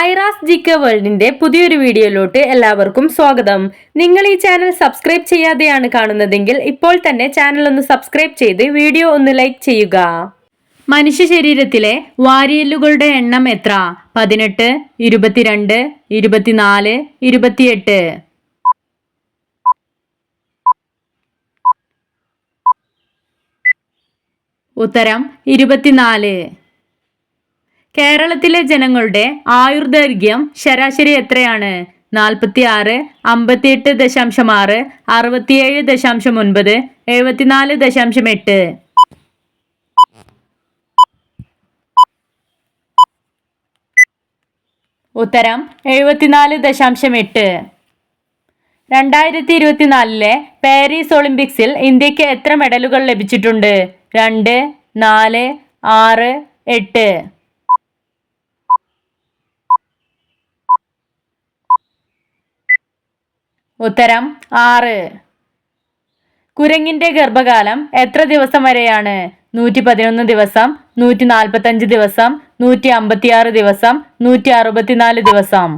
ഐറാസ് ജിക്ക വേൾഡിന്റെ പുതിയൊരു വീഡിയോയിലോട്ട് എല്ലാവർക്കും സ്വാഗതം. നിങ്ങൾ ഈ ചാനൽ സബ്സ്ക്രൈബ് ചെയ്യാതെയാണ് കാണുന്നതെങ്കിൽ ഇപ്പോൾ തന്നെ ചാനൽ ഒന്ന് സബ്സ്ക്രൈബ് ചെയ്ത് വീഡിയോ ഒന്ന് ലൈക്ക് ചെയ്യുക. മനുഷ്യ ശരീരത്തിലെ വാരിയല്ലുകളുടെ എണ്ണം എത്ര? പതിനെട്ട് ഇരുപത്തിരണ്ട് ഇരുപത്തിനാല് ഇരുപത്തിയെട്ട്. ഉത്തരം ഇരുപത്തിനാല്. കേരളത്തിലെ ജനങ്ങളുടെ ആയുർദൈർഘ്യം ശരാശരി എത്രയാണ്? നാൽപ്പത്തി ആറ് അമ്പത്തിയെട്ട് ദശാംശം ആറ് അറുപത്തിയേഴ് ദശാംശം ഒൻപത് എഴുപത്തിനാല് ദശാംശം എട്ട്. ഉത്തരം എഴുപത്തിനാല് ദശാംശം എട്ട്. രണ്ടായിരത്തി ഇരുപത്തിനാലിലെ പാരീസ് ഒളിമ്പിക്സിൽ ഇന്ത്യയ്ക്ക് എത്ര മെഡലുകൾ ലഭിച്ചിട്ടുണ്ട്? രണ്ട് നാല് ആറ് എട്ട്. ഉത്തരം ആറ്. കുരങ്ങിന്റെ ഗർഭകാലം എത്ര ദിവസം വരെയാണ്? നൂറ്റി പതിനൊന്ന് ദിവസം നൂറ്റി നാൽപ്പത്തഞ്ച് ദിവസം നൂറ്റി അമ്പത്തിയാറ് ദിവസം നൂറ്റി അറുപത്തിനാല് ദിവസം.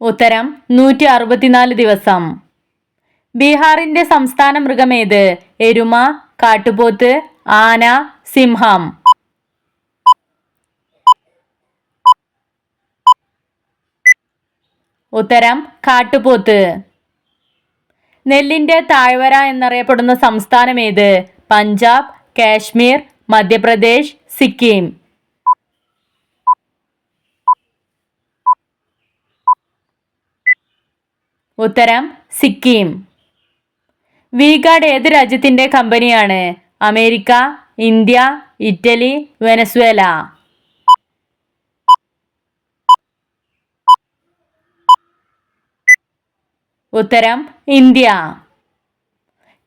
ഉത്തരം നൂറ്റി അറുപത്തിനാല് ദിവസം. ബീഹാറിന്റെ സംസ്ഥാന മൃഗമേത് എരുമ കാട്ടുപോത്ത് ആന സിംഹം. ഉത്തരം കാട്ടുപോത്ത്. നെല്ലിന്റെ താഴ്വര എന്നറിയപ്പെടുന്ന സംസ്ഥാനം ഏത്? പഞ്ചാബ് കാശ്മീർ മധ്യപ്രദേശ് സിക്കിം. ഉത്തരം സിക്കിം. വീഗാർഡ് ഏത് രാജ്യത്തിന്റെ കമ്പനിയാണ്? America India Italy Venezuela. ഉത്തരം ഇന്ത്യ.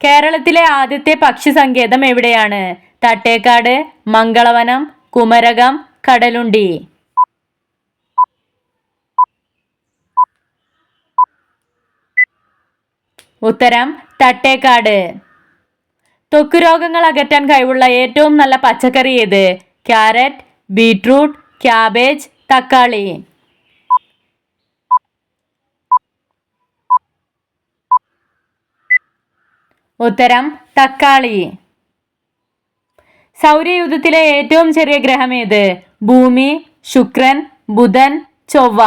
കേരളത്തിലെ ആദ്യത്തെ പക്ഷി സങ്കേതം എവിടെയാണ്? തട്ടേക്കാട് മംഗളവനം കുമരകം കടലുണ്ടി. ഉത്തരം തട്ടേക്കാട്. ത്വക്ക് രോഗങ്ങൾ അകറ്റാൻ കഴിവുള്ള ഏറ്റവും നല്ല പച്ചക്കറി ഏത്? ക്യാരറ്റ് ബീട്രൂട്ട് ക്യാബേജ് തക്കാളി. ഉത്തരം തക്കാളി. സൗരയൂഥത്തിലെ ഏറ്റവും ചെറിയ ഗ്രഹം ഏത്? ഭൂമി ശുക്രൻ ബുധൻ ചൊവ്വ.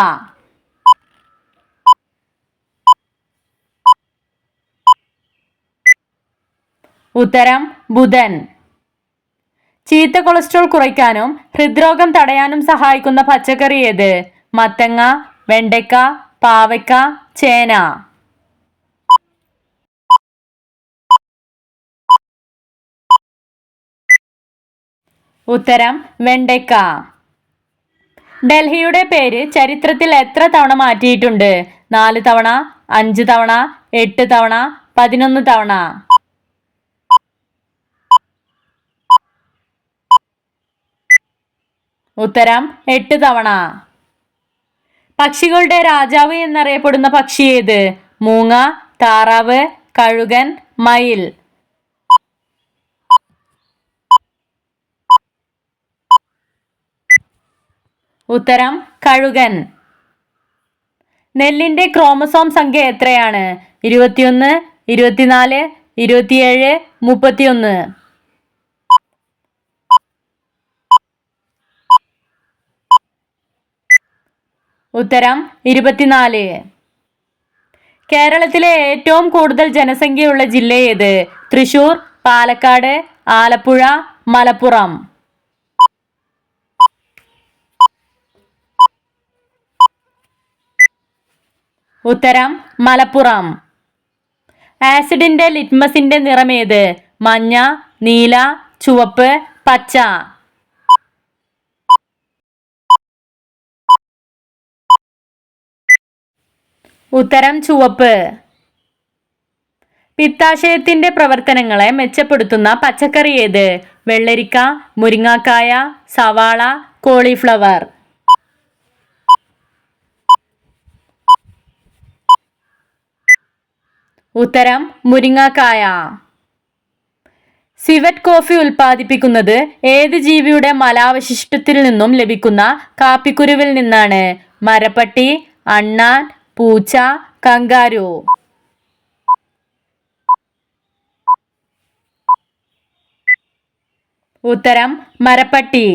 ഉത്തരം ബുധൻ. ചീത്ത കൊളസ്ട്രോൾ കുറയ്ക്കാനും ഹൃദ്രോഗം തടയാനും സഹായിക്കുന്ന പച്ചക്കറി ഏത്? മത്തങ്ങ വെണ്ടയ്ക്ക പാവയ്ക്ക ചേന. ഉത്തരം വെണ്ടയ്ക്ക. ഡൽഹിയുടെ പേര് ചരിത്രത്തിൽ എത്ര തവണ മാറ്റിയിട്ടുണ്ട്? നാല് തവണ അഞ്ച് തവണ എട്ട് തവണ പതിനൊന്ന് തവണ? ഉത്തരം എട്ട് തവണ. പക്ഷികളുടെ രാജാവ് എന്നറിയപ്പെടുന്ന പക്ഷി ഏത്? മൂങ്ങ താറാവ് കഴുകൻ മയിൽ. ഉത്തരം കഴുകൻ. നെല്ലിന്റെ ക്രോമസോം സംഖ്യ എത്രയാണ്? ഇരുപത്തിയൊന്ന് ഇരുപത്തിനാല് ഇരുപത്തിയേഴ് മുപ്പത്തിയൊന്ന്. ഉത്തരം ഇരുപത്തിനാല്. കേരളത്തിലെ ഏറ്റവും കൂടുതൽ ജനസംഖ്യയുള്ള ജില്ല ഏത്? തൃശൂർ പാലക്കാട് ആലപ്പുഴ മലപ്പുറം. ഉത്തരം മലപ്പുറം. ആസിഡിന്റെ ലിറ്റ്മസിന്റെ നിറമേത്? മഞ്ഞ നീല ചുവപ്പ് പച്ച. ഉത്തരം ചുവപ്പ്. പിത്താശയത്തിന്റെ പ്രവർത്തനങ്ങളെ മെച്ചപ്പെടുത്തുന്ന പച്ചക്കറി ഏത്? വെള്ളരിക്ക മുരിങ്ങാക്കായ സവാള കോളിഫ്ലവർ. ഉത്തരം മുരിങ്ങാക്കായ. സിവറ്റ് കോഫി ഉൽപ്പാദിപ്പിക്കുന്നത് ഏത് ജീവിയുടെ മലാവശിഷ്ടത്തിൽ നിന്നും ലഭിക്കുന്ന കാപ്പിക്കുരുവിൽ നിന്നാണ്. മരപ്പട്ടി അണ്ണാൻ പൂച്ച കങ്കാരു. ഉത്തരം മരപ്പട്ടി.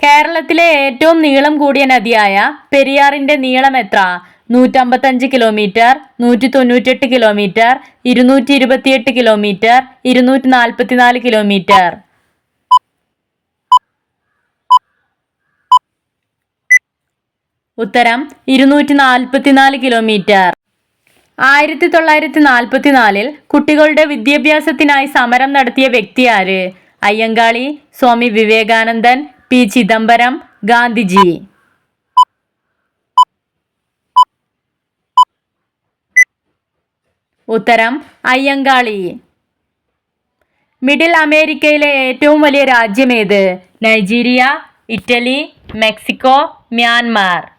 കേരളത്തിലെ ഏറ്റവും നീളം കൂടിയ നദിയായ പെരിയാറിന്റെ നീളം എത്ര? നൂറ്റമ്പത്തഞ്ച് കിലോമീറ്റർ നൂറ്റി തൊണ്ണൂറ്റെട്ട് കിലോമീറ്റർ ഇരുന്നൂറ്റി ഇരുപത്തിയെട്ട് കിലോമീറ്റർ ഇരുന്നൂറ്റി നാൽപ്പത്തിനാല് കിലോമീറ്റർ. ഉത്തരം ഇരുന്നൂറ്റി നാൽപ്പത്തിനാല് കിലോമീറ്റർ. ആയിരത്തി തൊള്ളായിരത്തി നാൽപ്പത്തിനാലിൽ കുട്ടികളുടെ വിദ്യാഭ്യാസത്തിനായി സമരം നടത്തിയ വ്യക്തി ആര്? അയ്യങ്കാളി സ്വാമി വിവേകാനന്ദൻ പി ചിദംബരം ഗാന്ധിജി. ഉത്തരം അയ്യങ്കാളി. മിഡിൽ അമേരിക്കയിലെ ഏറ്റവും വലിയ രാജ്യം ഏത് നൈജീരിയ ഇറ്റലി മെക്സിക്കോ മ്യാൻമാർ.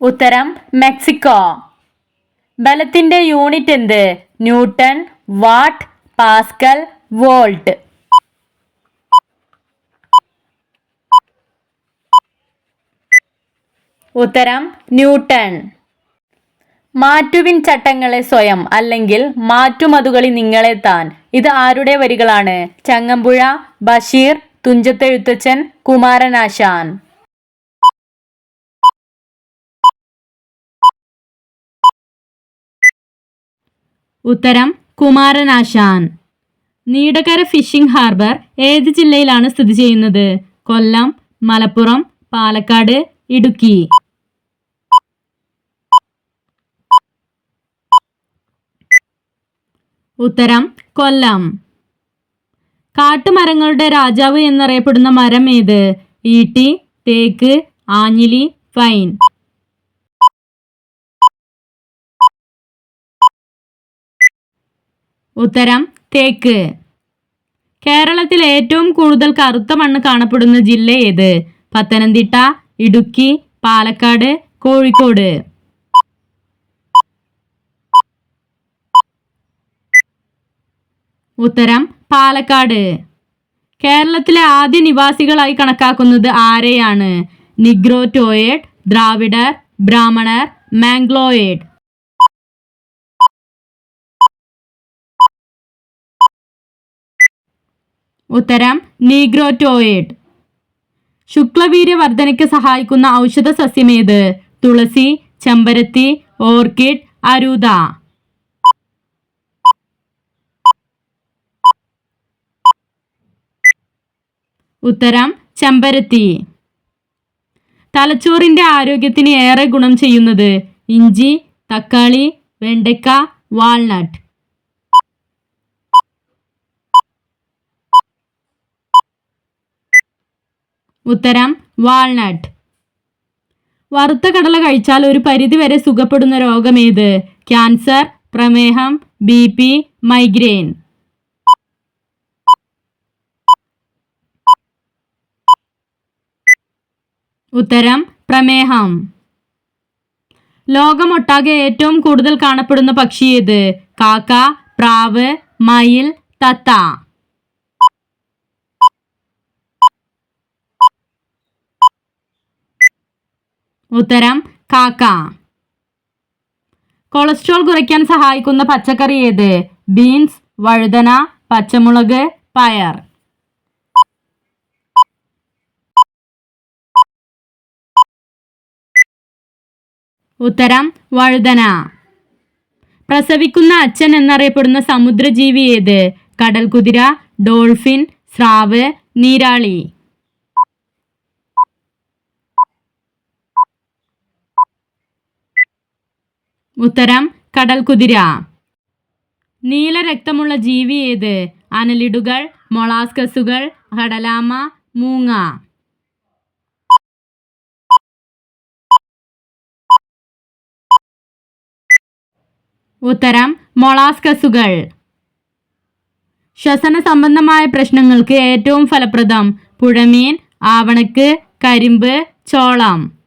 ഉത്തരം മെക്സിക്കോ. ബലത്തിന്റെ യൂണിറ്റ് എന്ത്? Newton watt pascal volt. ഉത്തരം ന്യൂട്ടൺ. മാറ്റുവിൻ ചട്ടങ്ങളെ സ്വയം അല്ലെങ്കിൽ മാറ്റുമതുകളി നിങ്ങളെ താൻ. ഇത് ആരുടെ വരികളാണ്? ചങ്ങമ്പുഴ ബഷീർ തുഞ്ചത്തെഴുത്തച്ഛൻ കുമാരനാശാൻ. ഉത്തരം കുമാരനാശാൻ. നീടകര ഫിഷിംഗ് ഹാർബർ ഏത് ജില്ലയിലാണ് സ്ഥിതി ചെയ്യുന്നത്? കൊല്ലം മലപ്പുറം പാലക്കാട് ഇടുക്കി. ഉത്തരം കൊല്ലം. കാട്ടുമരങ്ങളുടെ രാജാവ് എന്നറിയപ്പെടുന്ന മരം ഏത്? ഈട്ടി തേക്ക് ആഞ്ഞിലി ഫൈൻ ഉത്തരം തേക്ക്. കേരളത്തിൽ ഏറ്റവും കൂടുതൽ കറുത്ത മണ്ണ് കാണപ്പെടുന്ന ജില്ല ഏത്? പത്തനംതിട്ട ഇടുക്കി പാലക്കാട് കോഴിക്കോട്. ഉത്തരം പാലക്കാട്. കേരളത്തിലെ ആദ്യ നിവാസികളായി കണക്കാക്കുന്നത് ആരെയാണ്? നിഗ്രോറ്റോയേഡ് ദ്രാവിഡർ ബ്രാഹ്മണർ മാംഗ്ലോയേഡ്. ഉത്തരം നീഗ്രോറ്റോയേഡ്. ശുക്ലവീര്യവർദ്ധനയ്ക്ക് സഹായിക്കുന്ന ഔഷധ സസ്യമേത് തുളസി ചെമ്പരത്തി ഓർക്കിഡ് അരൂത. ഉത്തരം ചെമ്പരത്തി. തലച്ചോറിന്റെ ആരോഗ്യത്തിന് ഏറെ ഗുണം ചെയ്യുന്നത് ഇഞ്ചി തക്കാളി വെണ്ടയ്ക്ക വാൾനട്ട്. ഉത്തരം വാൾനട്ട്. വറുത്ത കടല കഴിച്ചാൽ ഒരു പരിധിവരെ സുഖപ്പെടുന്ന രോഗമേത് ക്യാൻസർ പ്രമേഹം ബി മൈഗ്രെയിൻ. ഉത്തരം പ്രമേഹം. ലോകമൊട്ടാകെ ഏറ്റവും കൂടുതൽ കാണപ്പെടുന്ന പക്ഷി ഏത്? കാക്ക പ്രാവ് മയിൽ തത്ത. ഉത്തരം കാക്ക. കൊളസ്ട്രോൾ കുറയ്ക്കാൻ സഹായിക്കുന്ന പച്ചക്കറി ഏത്? ബീൻസ് വഴുതന പച്ചമുളക് പയർ. ഉത്തരം വഴുതന. പ്രസവിക്കുന്ന അച്ഛൻ എന്നറിയപ്പെടുന്ന സമുദ്രജീവി ഏത്? കുതിര ഡോൾഫിൻ സ്രാവ് നീരാളി. ഉത്തരം കടൽ കുതിര നീല രക്തമുള്ള ജീവി ഏത്? അനലിടുകൾ മൊളാസ്കസുകൾ കടലാമ മൂങ്ങ. ഉത്തരം മൊളാസ്കസുകൾ. ശ്വസന സംബന്ധമായ പ്രശ്നങ്ങൾക്ക് ഏറ്റവും ഫലപ്രദം പുഴമീൻ ആവണക്ക് കരിമ്പ് ചോളം.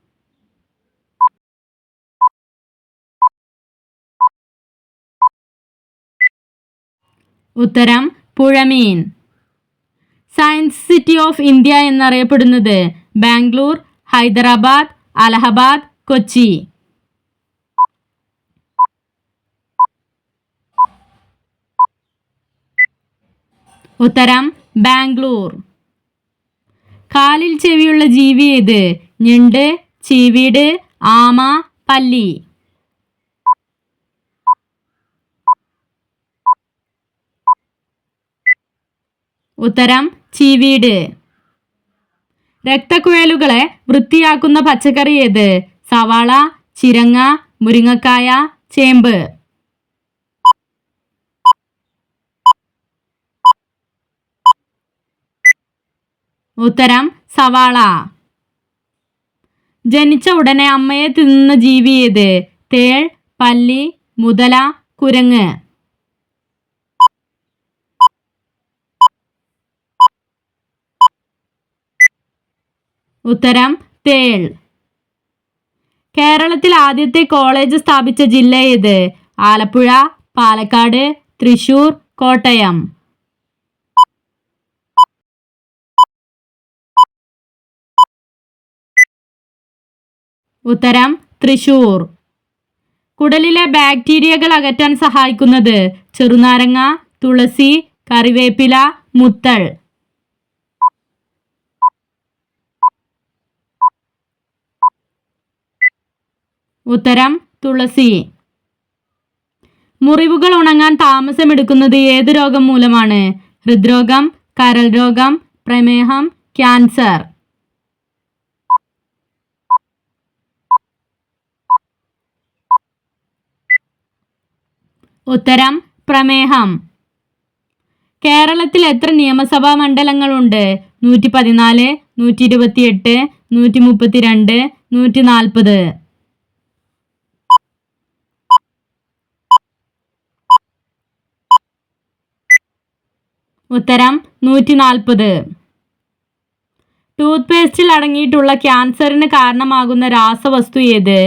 ഉത്തരം പുഴമീൻ. സയൻസ് സിറ്റി ഓഫ് ഇന്ത്യ എന്നറിയപ്പെടുന്നത് ബാംഗ്ലൂർ ഹൈദരാബാദ് അലഹബാദ് കൊച്ചി. ഉത്തരം ബാംഗ്ലൂർ. കാലിൽ ചെവിയുള്ള ജീവി ഏത്? ഞണ്ട് ചീവീട് ആമ പല്ലി. ഉത്തരം ചീവീട്. രക്തക്കുഴലുകളെ വൃത്തിയാക്കുന്ന പച്ചക്കറി ഏത്? സവാള ചിരങ്ങ മുരിങ്ങക്കായ ചേമ്പ്. ഉത്തരം സവാള. ജനിച്ച ഉടനെ അമ്മയെ തിന്നുന്ന ജീവി ഏത് തേൾ പല്ലി മുതല കുരങ്ങ്. ഉത്തരം തേൾ. കേരളത്തിൽ ആദ്യത്തെ കോളേജ് സ്ഥാപിച്ച ജില്ല ഏത്? ആലപ്പുഴ പാലക്കാട് തൃശൂർ കോട്ടയം. ഉത്തരം തൃശൂർ. കുടലിലെ ബാക്ടീരിയകൾ അകറ്റാൻ സഹായിക്കുന്നത് ചെറുനാരങ്ങ തുളസി കറിവേപ്പില മുത്തൾ. ഉത്തരം തുളസി. മുറിവുകൾ ഉണങ്ങാൻ താമസമെടുക്കുന്നത് ഏത് രോഗം മൂലമാണ്? ഹൃദ്രോഗം കരൾ രോഗം പ്രമേഹം ക്യാൻസർ. ഉത്തരം പ്രമേഹം. കേരളത്തിൽ എത്ര നിയമസഭാ മണ്ഡലങ്ങളുണ്ട്? നൂറ്റി പതിനാല് നൂറ്റി ഇരുപത്തിയെട്ട് നൂറ്റി മുപ്പത്തിരണ്ട് നൂറ്റി നാൽപ്പത് ഉത്തരം നൂറ്റി നാൽപ്പത് ടൂത്ത് പേസ്റ്റിൽ അടങ്ങിയിട്ടുള്ള ക്യാൻസറിന് കാരണമാകുന്ന രാസവസ്തു ഏത്?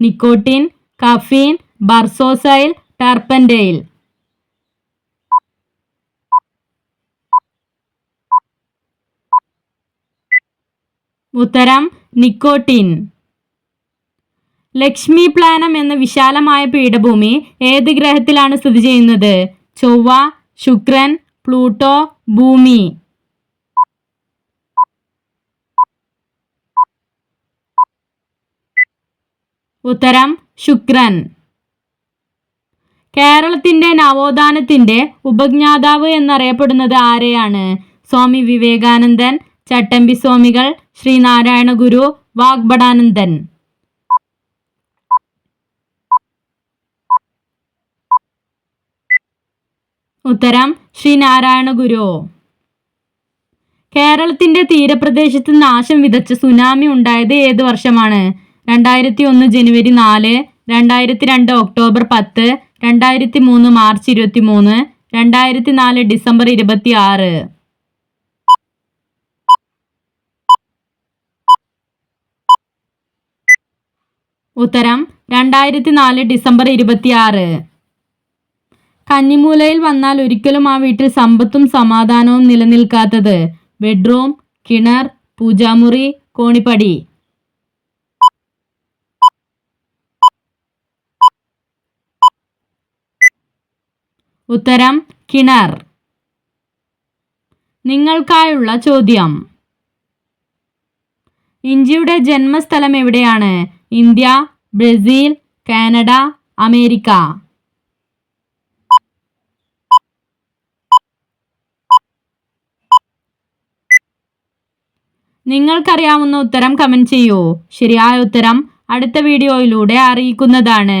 നിക്കോട്ടിൻ കഫീൻ ബർസോസൈൽ ടർപ്പൻഡെയിൽ ഉത്തരം നിക്കോട്ടിൻ. ലക്ഷ്മി പ്ലാനം എന്ന വിശാലമായ പീഠഭൂമി ഏത് ഗ്രഹത്തിലാണ് സ്ഥിതി ചെയ്യുന്നത്? ചൊവ്വ ശുക്രൻ പ്ലൂട്ടോ ഭൂമി. ഉത്തരം ശുക്രൻ. കേരളത്തിന്റെ നവോത്ഥാനത്തിന്റെ ഉപജ്ഞാതാവ് എന്നറിയപ്പെടുന്നത് ആരെയാണ്? സ്വാമി വിവേകാനന്ദൻ ചട്ടമ്പി സ്വാമികൾ ശ്രീനാരായണ ഗുരു വാഗ്ബടാനന്ദൻ ഉത്തരം ശ്രീനാരായണ ഗുരു. കേരളത്തിന്റെ തീരപ്രദേശത്ത് നാശം വിതച്ച സുനാമി ഉണ്ടായത് ഏത് വർഷമാണ്? രണ്ടായിരത്തി ഒന്ന് ജനുവരി നാല് രണ്ടായിരത്തി രണ്ട് ഒക്ടോബർ പത്ത് രണ്ടായിരത്തി മൂന്ന് മാർച്ച് ഇരുപത്തി മൂന്ന് രണ്ടായിരത്തി നാല് ഡിസംബർ ഇരുപത്തി ആറ് ഉത്തരം രണ്ടായിരത്തി നാല് ഡിസംബർ ഇരുപത്തി ആറ് കന്നിമൂലയിൽ വന്നാൽ ഒരിക്കലും ആ വീട്ടിൽ സമ്പത്തും സമാധാനവും നിലനിൽക്കാത്തത്. ബെഡ്റൂം കിണർ പൂജാമുറി കോണിപ്പടി. ഉത്തരം കിണർ. നിങ്ങൾക്കായുള്ള ചോദ്യം. ഇഞ്ചിയുടെ ജന്മസ്ഥലം എവിടെയാണ്? India Brazil Canada America. നിങ്ങൾക്കറിയാവുന്ന ഉത്തരം കമന്റ് ചെയ്യൂ. ശരിയായ ഉത്തരം അടുത്ത വീഡിയോയിലൂടെ അറിയിക്കുന്നതാണ്.